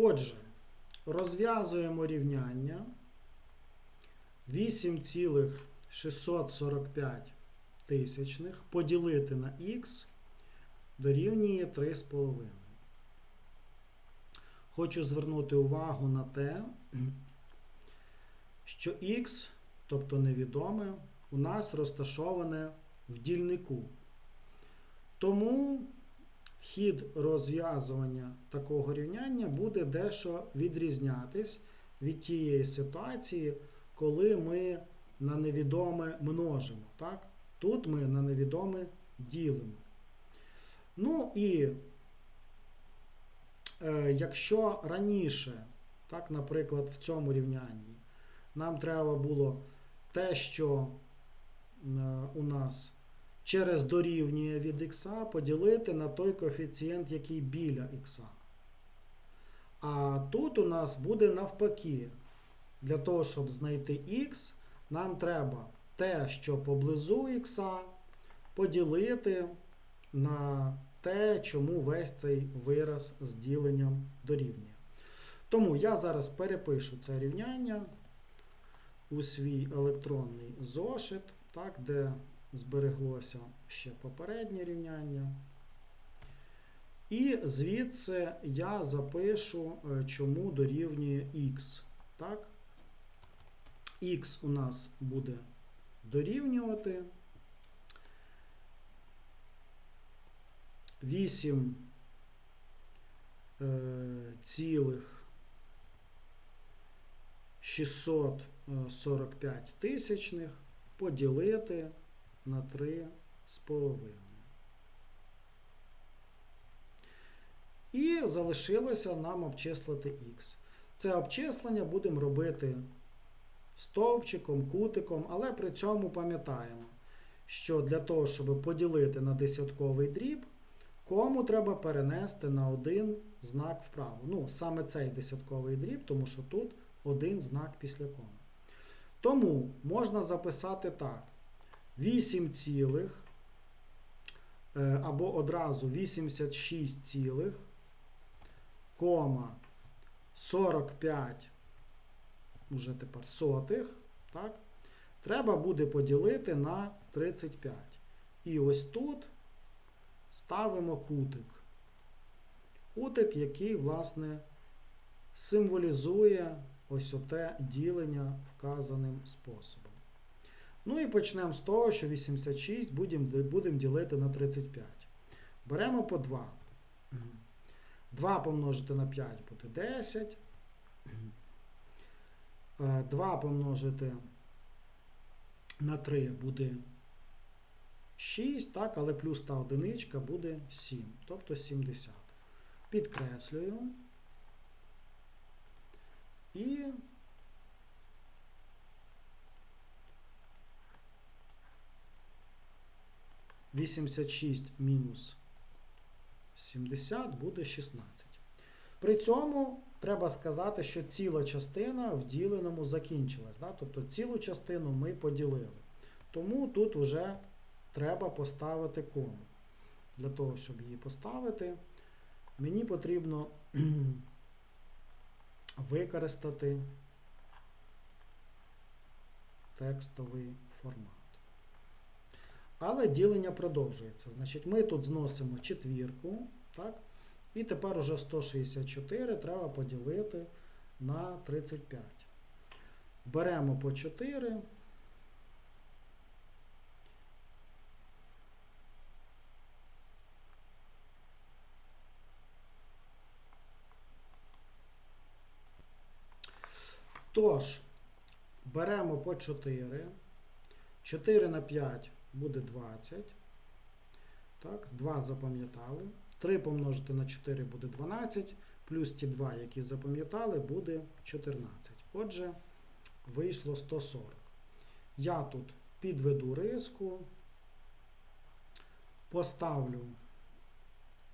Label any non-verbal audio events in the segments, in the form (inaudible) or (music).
Отже, розв'язуємо рівняння 8,645 тисячних поділити на х дорівнює 3,5. Хочу звернути увагу на те, що х, тобто невідоме, у нас розташоване в дільнику. Тому хід розв'язування такого рівняння буде дещо відрізнятись від тієї ситуації, коли ми на невідоме множимо. Так? Тут ми на невідоме ділимо. Ну і е, якщо раніше, так, наприклад, в цьому рівнянні, нам треба було те, що е, у нас через дорівнює від х поділити на той коефіцієнт, який біля х. А тут у нас буде навпаки. Для того, щоб знайти х, нам треба те, що поблизу х, поділити на те, чому весь цей вираз з діленням дорівнює. Тому я зараз перепишу це рівняння у свій електронний зошит, так, де збереглося ще попереднє рівняння. І звідси я запишу, е, чому дорівнює х. Так? Х у нас буде дорівнювати 8 е, цілих 645 тисячних поділити на 3 з половиною. І залишилося нам обчислити х. Це обчислення будемо робити стовпчиком, кутиком, але при цьому пам'ятаємо, що для того, щоб поділити на десятковий дріб, кому треба перенести на один знак вправо. Ну, саме цей десятковий дріб, тому що тут один знак після коми. Тому можна записати так. 8 цілих е, або одразу 86 цілих, кома 45 уже тепер сотих, так, треба буде поділити на 35. І ось тут ставимо кутик. Кутик, який, власне, символізує ось оте ділення вказаним способом. Ну і почнемо з того, що 86 будемо будем ділити на 35. Беремо по 2. 2 помножити на 5 буде 10. 2 помножити на 3 буде 6, так, але плюс та одиничка буде 7, тобто 70. Підкреслюю. І Вісімдесят шість мінус 70 буде 16. При цьому треба сказати, що ціла частина в діленому закінчилась. Да? Тобто цілу частину ми поділили. Тому тут вже треба поставити кому. Для того, щоб її поставити, мені потрібно (clears throat) використати текстовий формат. Але ділення продовжується. Значить, ми тут зносимо четвірку. так? І тепер уже 164 треба поділити на 35. Беремо по 4. Тож, беремо по 4. 4 на 5 буде 20. Так, 2 запам'ятали. 3 помножити на 4 буде 12, плюс ті 2, які запам'ятали, буде 14. Отже, вийшло 140. Я тут підведу риску, поставлю,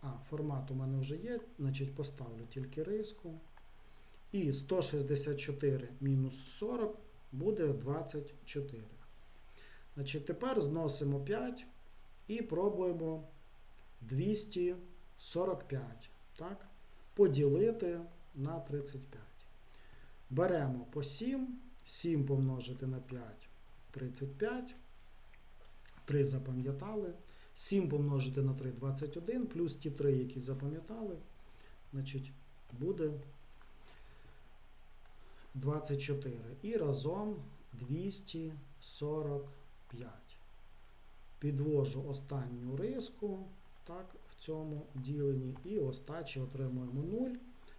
а, формат у мене вже є, значить поставлю тільки риску. І 164 мінус 40 буде 24. Значить, Тепер зносимо 5 і пробуємо 245. Так? Поділити на 35. Беремо по 7. 7 помножити на 5 35. 3 запам'ятали. 7 помножити на 3 21, плюс ті 3, які запам'ятали, значить, буде 24. І разом 245. Підвожу останню риску так, в цьому діленні, і остачі отримуємо 0.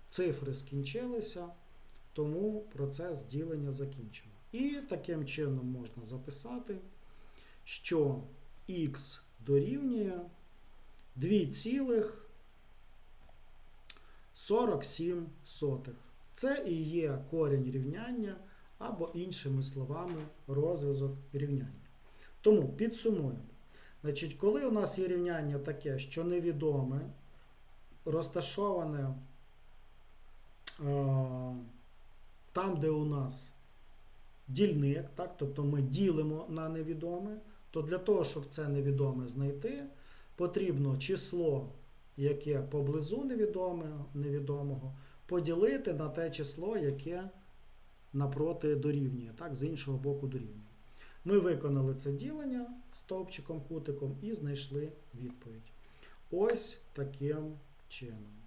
Цифри скінчилися, тому процес ділення закінчено. І таким чином можна записати, що х дорівнює 2,47. Це і є корінь рівняння, або, іншими словами, розв'язок рівняння. Тому підсумуємо. Значить, коли у нас є рівняння таке, що невідоме, розташоване е, там, де у нас дільник, так, тобто ми ділимо на невідоме, то для того, щоб це невідоме знайти, потрібно число, яке поблизу невідомого, невідомого поділити на те число, яке напроти дорівнює, так, з іншого боку дорівнює. Ми виконали це ділення стовпчиком, кутиком і знайшли відповідь. Ось таким чином.